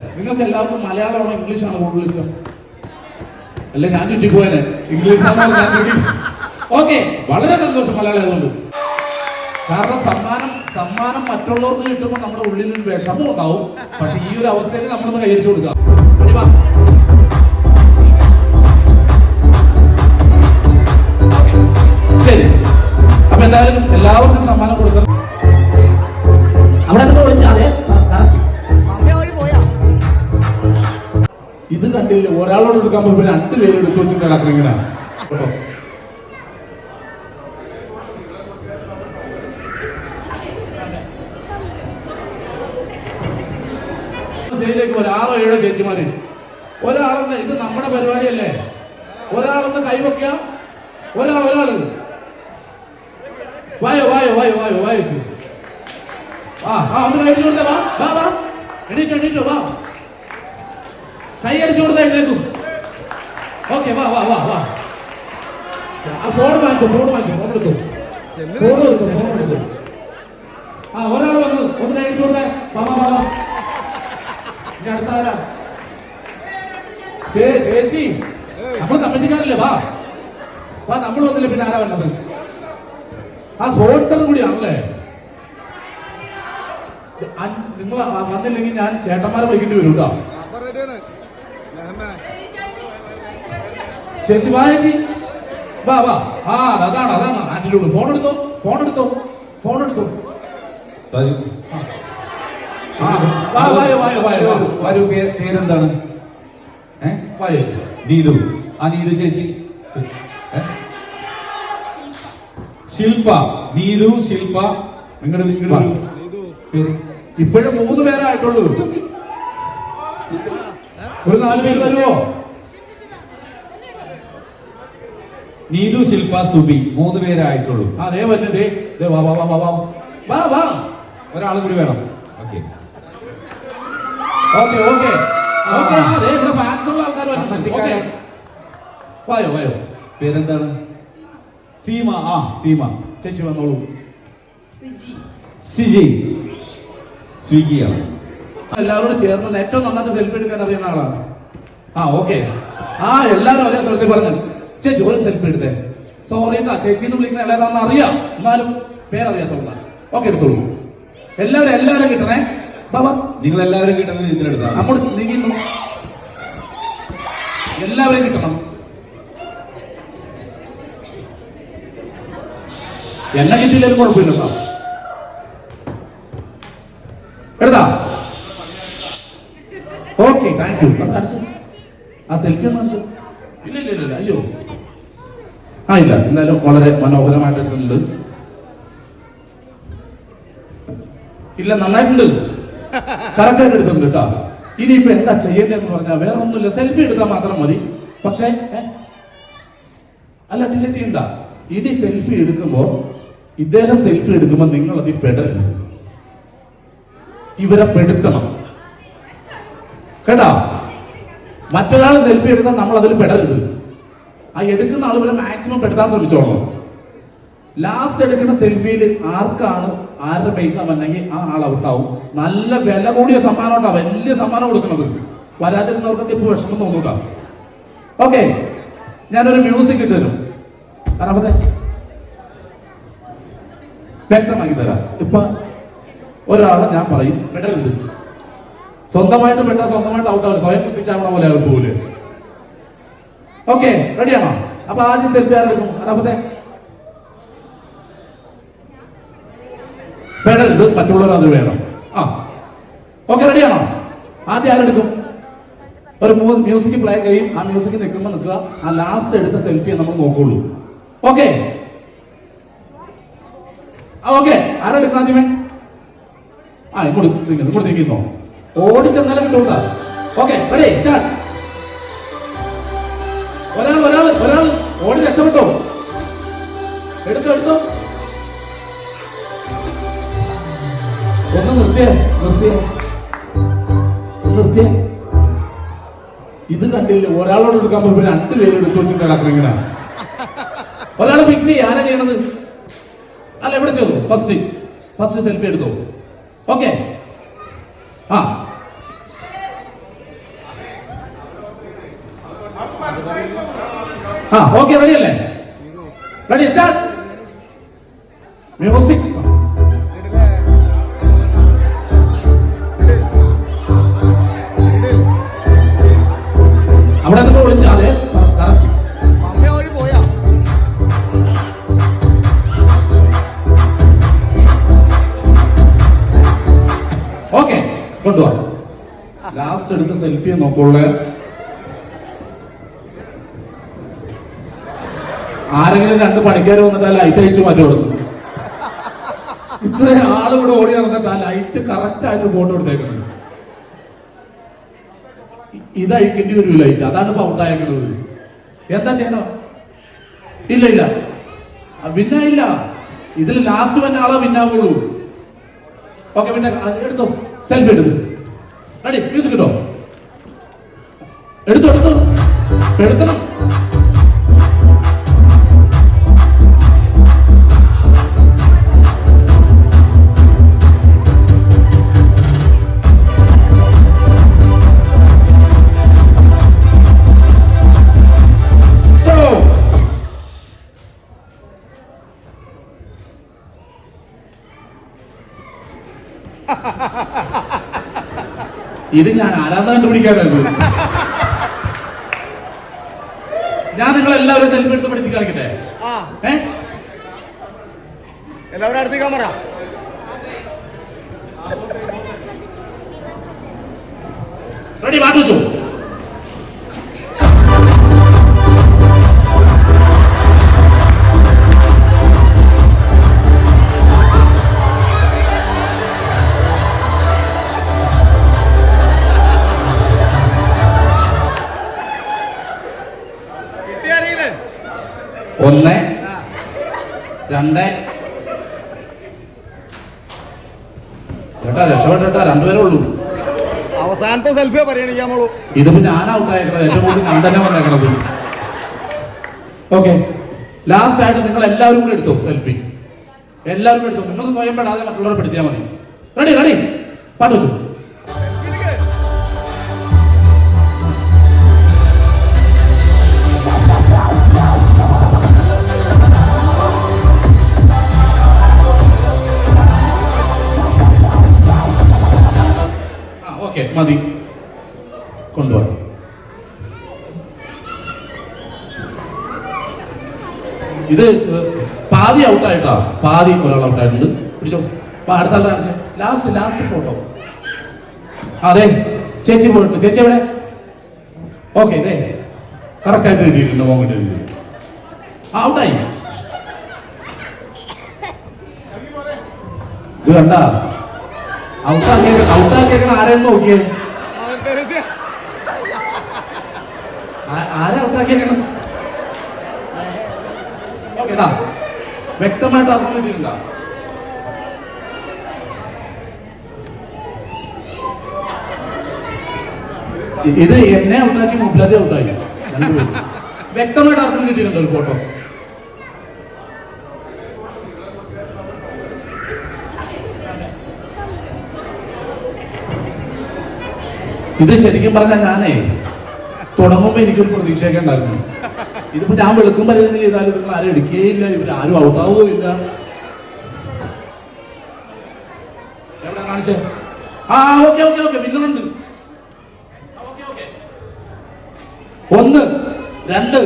നിങ്ങൾക്ക് എല്ലാവർക്കും മലയാളമാണോ ഇംഗ്ലീഷാണോ കൂടുതൽ ഇഷ്ടം? അല്ല ഞാൻ ചുറ്റിപ്പോയനെ. ഇംഗ്ലീഷാണോ ഓക്കെ വളരെ സന്തോഷം മലയാളം ആയതുകൊണ്ട്. കാരണം സമ്മാനം സമ്മാനം മറ്റുള്ളവർക്ക് കിട്ടുമ്പോൾ നമ്മുടെ ഉള്ളിൽ ഒരു വിഷമം ഉണ്ടാവും. പക്ഷെ ഈ ഒരു അവസ്ഥയിൽ നമ്മളൊന്ന് കൈയടിച്ചു കൊടുക്കാം. ശരി. അപ്പൊ എന്തായാലും എല്ലാവർക്കും സമ്മാനം കണ്ടില്ല ഒരാളോട് എടുക്കാൻ പോകുമ്പോൾ രണ്ട് പേര് എടുത്തു വെച്ചിട്ട് നടക്കണം ഇങ്ങനെ. കേട്ടോ? സ്റ്റേജിലേക്ക് ഒരാളോ ഏഴോ ചേച്ചിമാര്. ഒരാളെന്ന് ഇത് നമ്മുടെ പരിപാടിയല്ലേ? ഒരാളെന്ന് കൈവയ്ക്ക ഒരാൾ ഒരാൾ. വായോ വായോ വായോ വായോ വായോ ആ ആ ഒന്ന് കഴിച്ചു കൊടുത്തേ വാ വാ വാ. എണീറ്റോ എണീറ്റോ വാ. കൈ അടിച്ചു കൊടുത്താൽ എഴുന്നേക്കും ഓക്കെ വാ വാ വാ വാ. ആ ഫോൺ വാങ്ങിച്ചു ഫോൺ വാങ്ങിച്ചു ഫോൺ എടുത്തു. ഫോൺ എടുത്തു ഫോൺ എടുത്തു. ആ ഒരാൾ വന്നു ഒന്ന് കൈ അടിച്ചു കൊടുത്തേ. വാ വാ ഇനി അടുത്ത ആരാ? ചേ ചേച്ചി. നമ്മൾ കമ്മിറ്റിക്കാരല്ലേ വാ. വാ നമ്മൾ വന്നില്ല പിന്നെ ആരാ വന്നത്? ആ സ്പോൺസറും കൂടിയാണല്ലേ നിങ്ങൾ വന്നില്ലെങ്കിൽ ഞാൻ ചേട്ടന്മാരെ വിളിക്കേണ്ടി വരും കേട്ടോ. ചേച്ചി വാ ചേച്ചി. വാ വാ. ആ അതാണ് അതാണ്. ആന്റിലൂടെ ഫോൺ എടുത്തോ? ഫോൺ എടുത്തോ? ഫോൺ എടുത്തോ? വാ വരൂ പേരെന്താണ്? നീതു. ആ നീതു ചേച്ചി? ശില്പ. നീതു ശില്പ. നിങ്ങളുടെ നിങ്ങളുടെ പേര്. ഇപ്പോഴും മൂന്ന് പേരായിട്ടുള്ളൂ. ഒരു നാല് പേര് വരുമോ നീതു ശില്പ സുബി മൂന്ന് പേരായിട്ടുള്ളൂ. അതേ ദേ വന്നു ദേ ദേ വാ വാ വാ വാ വാ. വാ വാ. ഒരാൾ കൂടി വേണം. ഓക്കെ. Okay okay. ഓക്കെ ദേ ഇവിടെ ഫാൻസ് ഉള്ള ആൾക്കാർ വരുന്നുണ്ട് ഓക്കെ. വായോ വായോ. പേരെന്താണ്? സീമ ആ സീമ. ചേച്ചി വന്നോളൂ. സിജി. സ്വിഗിയാണ് എല്ലാവരോടും ചേർന്ന് ഏറ്റവും നന്നായിട്ട് സെൽഫി എടുക്കാൻ അറിയുന്ന ആളാണ്. ആ ഓക്കെ. ആ എല്ലാവരും ഒരേ സ്ഥലത്തിൽ പറഞ്ഞു ചേച്ചി ഒരു സെൽഫി എടുത്തേ. സോറി എന്താ ചേച്ചി എന്ന് വിളിക്കുന്ന എല്ലാതാന്ന് അറിയാം. എന്നാലും പേരറിയാത്തോണ്ട. ഓക്കെ എടുത്തോളൂ. എല്ലാവരും എല്ലാവരും കിട്ടണേ. ബാബാ നിങ്ങൾ എല്ലാവരും കിട്ടുന്നത് ഇതിലെടുത്താണ് നമ്മൾ നീങ്ങുന്നു എല്ലാവരും കിട്ടണം. എന്നെ കിട്ടിയില്ലും കുഴപ്പമില്ല സാർ. എടുത്താ. ഓക്കെ താങ്ക് യു ആ സെൽഫി ഒന്ന് കാണിച്ചു. ഇല്ല ഇല്ല ഇല്ല. അയ്യോ. ആ ഇല്ല എന്നാലും വളരെ മനോഹരമായിട്ട് എടുത്തിട്ടുണ്ട്. ഇല്ല നന്നായിട്ടുണ്ട്. കറക്റ്റ് ആയിട്ട് എടുത്തിട്ടുണ്ട് കേട്ടോ. ഇനിയിപ്പോ എന്താ ചെയ്യേണ്ടതെന്ന് പറഞ്ഞാൽ വേറെ ഒന്നുമില്ല. സെൽഫി എടുത്താൽ മാത്രം മതി. പക്ഷേ അല്ല ഡിലീറ്റ് ചെയ്യണ്ട. ഇനി സെൽഫി എടുക്കുമ്പോൾ ഇദ്ദേഹം സെൽഫി എടുക്കുമ്പോൾ നിങ്ങൾ അതിൽ പെടരുത്. ഇവരെ പെടുത്തണം. കേട്ടോ? മറ്റൊരാൾ സെൽഫി എടുത്താൽ നമ്മൾ അതിൽ പെടരുത്. ആ എടുക്കുന്ന വരെ മാക്സിമം പെടുത്താൻ ശ്രമിച്ചോളണം. ലാസ്റ്റ് എടുക്കുന്ന സെൽഫിയിൽ ആർക്കാണ് ആരുടെ ഫേസ് വന്നെങ്കിൽ ആ ആൾ ഔട്ടാവും നല്ല വില കൂടിയ സമ്മാനം ഉണ്ടാവും. വലിയ സമ്മാനം കൊടുക്കുന്നത്. വരാതിരുന്നവർക്ക് ഇപ്പൊ വിഷമം തോന്നൂട്ടാ. ഓക്കെ ഞാനൊരു മ്യൂസിക് ഇട്ട് തരും. അറബത്തെ വ്യക്തമാക്കി തരാം. ഇപ്പൊ ഒരാളെ ഞാൻ പറയും പെടരുത്. സ്വന്തമായിട്ട് പെട്ടാൽ സ്വന്തമായിട്ട് ഔട്ടാവില്ല സ്വയം കുത്തിച്ചാവണ പോലെ ആവും പോവില്ലേ ഓക്കെ റെഡിയാണോ? അപ്പൊ ആദ്യം സെൽഫി ആരെടുക്കും അതാപത്തെ പെടരുത് മറ്റുള്ളവർ അത് വേണം. ആ. ഓക്കെ റെഡിയാണോ? ആദ്യം ആരെടുക്കും ഒരു മൂന്ന് മ്യൂസിക് പ്ലേ ചെയ്യും. ആ മ്യൂസിക് നിൽക്കുമ്പോൾ നിൽക്കുക. ആ ലാസ്റ്റ് എടുത്ത സെൽഫിയെ നമ്മൾ നോക്കുള്ളൂ. ഓക്കെ. ഓക്കെ. ആരെടുക്കണം ആദ്യമേ? ആ ഇങ്ങോട്ട് നിൽക്കുന്നു ഇങ്ങോട്ട് നിൽക്കുന്നോ കിട്ടൂല ഓക്കെ റെഡി സ്റ്റാർട്ട് ഒരാൾ ഒരാൾ ഒരാൾ ഓടി രക്ഷപ്പെട്ടോ? എടുത്തോ എടുത്തോ? ഒന്ന് നിർത്തിയേ നിർത്തിയേ. നിർത്തിയേ. ഇത് കണ്ടില്ല? ഒരാളോട് എടുക്കാൻ പോകുമ്പോൾ രണ്ട് പേര് എടുത്തു വെച്ചിട്ട് ഇങ്ങനെ. ഒരാൾ ഫിക്സ് ചെയ്യ ആരാ ചെയ്യണത്? അല്ല എവിടെ ചെയ്തു? ഫസ്റ്റ് ഫസ്റ്റ് സെൽഫി എടുത്തോ? ഓക്കെ ആ. ആ ഓക്കെ റെഡി അല്ലേ? റെഡി സ്റ്റാർട്ട് മ്യൂസിക് അവിടെ നിന്ന് വിളിച്ച് അതെ കറക്റ്റ് ഓക്കെ കൊണ്ടുപോവാ ലാസ്റ്റ് എടുത്ത സെൽഫി നോക്കുള്ളൂ. ആരെങ്കിലും രണ്ട് പണിക്കാർ വന്നിട്ട് ആ ലൈറ്റ് അഴിച്ച് മാറ്റി കൊടുക്കും. ഇത്രയും ആളിവിടെ ഓടി നടന്നിട്ട് ആ ലൈറ്റ് കറക്റ്റ് ആയിട്ട് ഫോട്ടോ എടുത്തേക്കുന്നത്. ഇതഴിക്കേണ്ടി ഒരു ലൈറ്റ് അതാണ് ഇപ്പൊ ഔട്ടായേക്കുന്നത് എന്താ ചെയ്യണോ? ഇല്ല ഇല്ല. ഇല്ല. ഇതിൽ ലാസ്റ്റ് വന്ന ആളെ പിന്നാവുള്ളൂ ഓക്കെ പിന്നെ എടുത്തോ. സെൽഫി എടുത്തു റെഡി മ്യൂസിക് ഇട്ടോ? എടുത്തോ എടുത്തോ. എടുക്കണം. ഇത് ഞാൻ ആരാധന കണ്ടുപിടിക്കാനായിരുന്നു ഞാൻ നിങ്ങൾ എല്ലാവരും സെൽഫി എടുത്ത് പഠിച്ച് കാണിക്കട്ടെ? എല്ലാവരും അടുത്ത് ക്യാമറ റെഡി മാറ്റി വെച്ചോ. ഒന്ന് രണ്ട്. ചേട്ടാ രക്ഷപ്പെട്ടേട്ടാ രണ്ടുപേരേ ഉള്ളൂ. അവസാനത്തെ സെൽഫിയാ പരിഗണിക്കാമുള്ളൂ ഇതിപ്പോ ഞാൻ ഔട്ടായേക്കണത് ഏറ്റവും കൂടുതൽ ഞാൻ തന്നെ വന്നേക്കണത് ഓക്കെ. ലാസ്റ്റ് ആയിട്ട് നിങ്ങൾ എല്ലാവരും കൂടി എടുത്തു സെൽഫി. എല്ലാവരും കൂടെ എടുത്തു. നിങ്ങൾ സ്വയം പെടാതെ മറ്റുള്ളവരെ പെടുത്തിയാൽ മതി. റെഡി റെഡി പാട്ട് വെച്ചു. ഇത് പാതി ഔട്ടായിട്ടാ. പാതി ഒരാൾ ഔട്ടായിട്ടുണ്ട്. പിടിച്ചോ. അടുത്ത ലാസ്റ്റ് ലാസ്റ്റ് ഫോട്ടോ അതെ. ചേച്ചി പോയിട്ടുണ്ട്. ചേച്ചി എവിടെ? ഓക്കെ അതെ കറക്റ്റ് ആയിട്ട് കിട്ടിയിട്ടുണ്ട് മോങ്ങട്ട് ഔട്ടായി. ഇത് കണ്ട? ഔട്ടാക്കിയ ഔട്ടാക്കിയേക്കണ ആരെയും നോക്കിയേ? ആരാ ഔട്ടാക്കിയേക്കണം? ഇതാ. വ്യക്തമായിട്ട് അർത്ഥം ഇത് എന്നെ ഔട്ടാക്കി മുബ്ലതെ രണ്ടുപേരും. വ്യക്തമായിട്ട് അർത്ഥം കിട്ടിയിട്ടുണ്ട് ഒരു ഫോട്ടോ? ഇത് ശരിക്കും പറഞ്ഞാൽ ഞാനേ തുടങ്ങുമ്പോ എനിക്കൊരു പ്രതീക്ഷയൊക്കെ ഉണ്ടായിരുന്നു. ഇതിപ്പോ ഞാൻ വെളുക്കും പറയുന്നത് ചെയ്താൽ നിങ്ങൾ ആരും എടുക്കുകയില്ല ഇവർ ആരും ഔട്ടാവുകയില്ല എവിടെ കാണിച്ചേ? ആ ഓക്കെ ഓക്കെ ഓക്കെ വിന്നറുണ്ട് ഒന്ന് രണ്ട്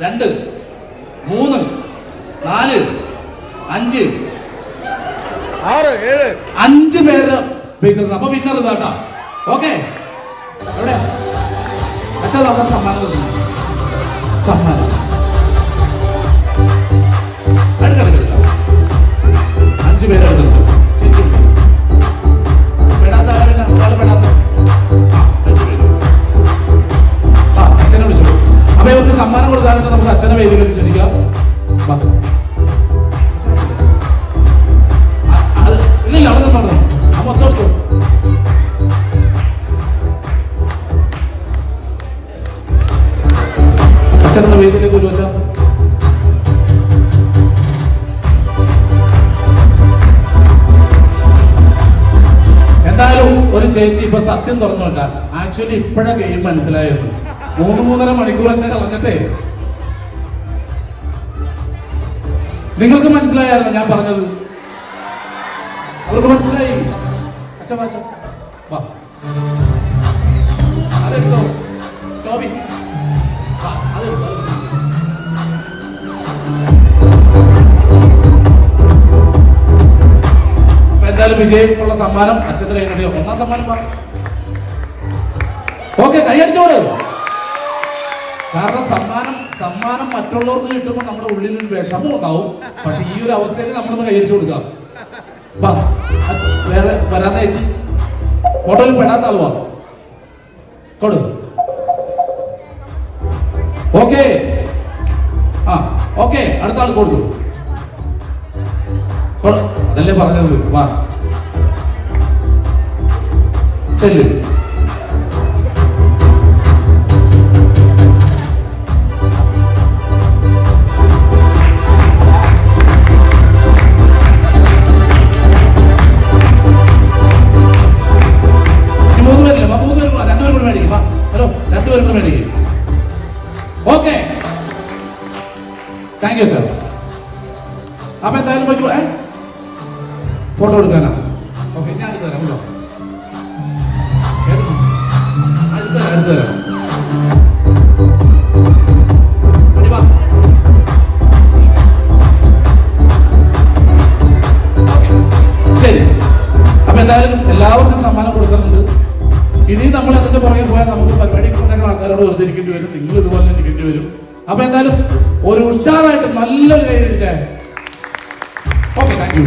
രണ്ട് മൂന്ന് നാല് അഞ്ച് ആറ് ഏഴ്. അഞ്ച് പേര് ഫേസ് അപ്പൊ വിന്നർ ഇതാട്ടാ. ഓക്കെ? എവിടെ? അച്ഛാ അതാ സമ്മാനം തന്നു. സമ്മാനം അടുക്ക, അടുക്ക, അടുക്ക. അഞ്ച് പേര് എടുത്തിട്ടുണ്ട് ശരിക്കും. ചേച്ചി ഇപ്പൊ സത്യം തുറന്നോട്ട? ആക്ച്വലി ഇപ്പോഴാ ഗെയിം മനസ്സിലായത്. മൂന്ന് മൂന്നര മണിക്കൂർ തന്നെ കളഞ്ഞിട്ടേ. നിങ്ങൾക്ക് മനസ്സിലായായിരുന്നു ഞാൻ പറഞ്ഞത്? അവർക്ക് മനസ്സിലായി? അച്ഛൻ അച്ഛൻ. അച്ഛാ. വാ. അതെടുത്തോ ടോബി. അപ്പൊ എന്തായാലും വിജയക്കുള്ള സമ്മാനം കയ്യിൽ നിന്ന് ഒന്നാം സമ്മാനം ഓക്കെ കൈയടിച്ചോട്. കാരണം സമ്മാനം സമ്മാനം മറ്റുള്ളവർക്ക് കിട്ടുമ്പോൾ നമ്മുടെ ഉള്ളിൽ ഒരു വിഷമം ഉണ്ടാവും. പക്ഷെ ഈ ഒരു അവസ്ഥയിൽ നമ്മളൊന്ന് കൈയടിച്ചു കൊടുക്കാം. വേറെ വരാത്ത ചേച്ചി ഫോട്ടോയിൽ പെടാത്ത ആളുവാ കൊടു. ഓക്കെ. ആ ഓക്കെ. അടുത്ത ആൾ കൊടുത്തു. കൊ- അതല്ലേ പറഞ്ഞത്? വാ. വാ ഹലോ എന്തായാലും പറ്റുമോ ഫോട്ടോ എടുക്കാനാ. ഓക്കെ ഞാൻ എടുത്തു തരാം കേട്ടോ എടുത്തു തരാം എടുത്തു തരാം ഇനി വാ. ഓക്കേ. ശരി. അപ്പൊ എന്തായാലും എല്ലാവർക്കും സമ്മാനം കൊടുക്കുന്നുണ്ട് ഇനി നമ്മൾ അതിന്റെ പുറകെ പോയാൽ നമുക്ക് പരിപാടി കൊണ്ടൊക്കെ ആൾക്കാരോട് വെറുതെ ഇരിക്കേണ്ടി വരും. നിങ്ങൾ ഇതുപോലെ ഇരിക്കേണ്ടി വരും. അപ്പൊ എന്തായാലും ഒരു ഉഷാറായിട്ട് നല്ലൊരു കൈ ഓക്കെ താങ്ക് യു